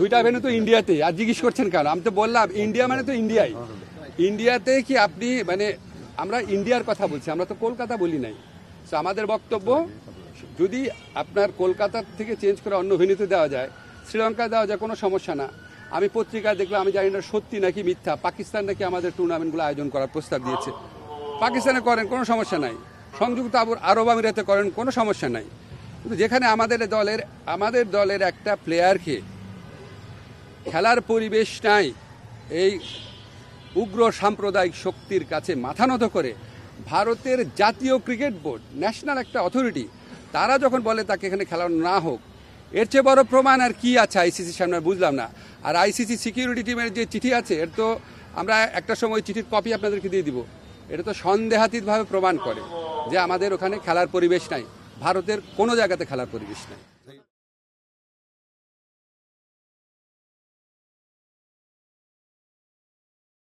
দুইটা ভেনু তো ইন্ডিয়াতে আর জিজ্ঞেস করছেন কেন? আমি তো বললাম ইন্ডিয়া মানে তো ইন্ডিয়াই ইন্ডিয়াতে কি আপনি মানে আমরা ইন্ডিয়ার কথা বলছি, আমরা তো কলকাতা বলি নাই। তো আমাদের বক্তব্য, যদি আপনার কলকাতার থেকে চেঞ্জ করে অন্য ভেন্যুতে দেওয়া যায় শ্রীলঙ্কা দেওয়া যায়, কোনো সমস্যা না। আমি পত্রিকায় দেখলাম, আমি জানি না, সত্যি নাকি মিথ্যা। পাকিস্তান নাকি আমাদের টুর্নামেন্টগুলো আয়োজন করার প্রস্তাব দিয়েছে। পাকিস্তানে করেন, কোনো সমস্যা নাই। সংযুক্ত আরব আমিরাতে করেন, কোনো সমস্যা নাই। কিন্তু যেখানে আমাদের দলের আমাদের দলের একটা প্লেয়ারকে খেলার পরিবেশ নাই। এই উগ্র সাম্প্রদায়িক শক্তির কাছে মাথা নত করে ভারতের জাতীয় ক্রিকেট বোর্ড, ন্যাশনাল একটা অথরিটি, তারা যখন বলে তাকে এখানে খেলানো না হোক, এর চেয়ে বড় প্রমাণ আর কি আছে আইসিসির সামনে বুঝলাম না। আর আইসিসি সিকিউরিটি টিমের যে চিঠি আছে, এর তো আমরা একটা সময় চিঠির কপি আপনাদেরকে দিয়ে দিব। এটা তো সন্দেহাতীতভাবে প্রমাণ করে যে আমাদের ওখানে খেলার পরিবেশ নাই, ভারতের কোনো জায়গাতে খেলার পরিবেশ নাই।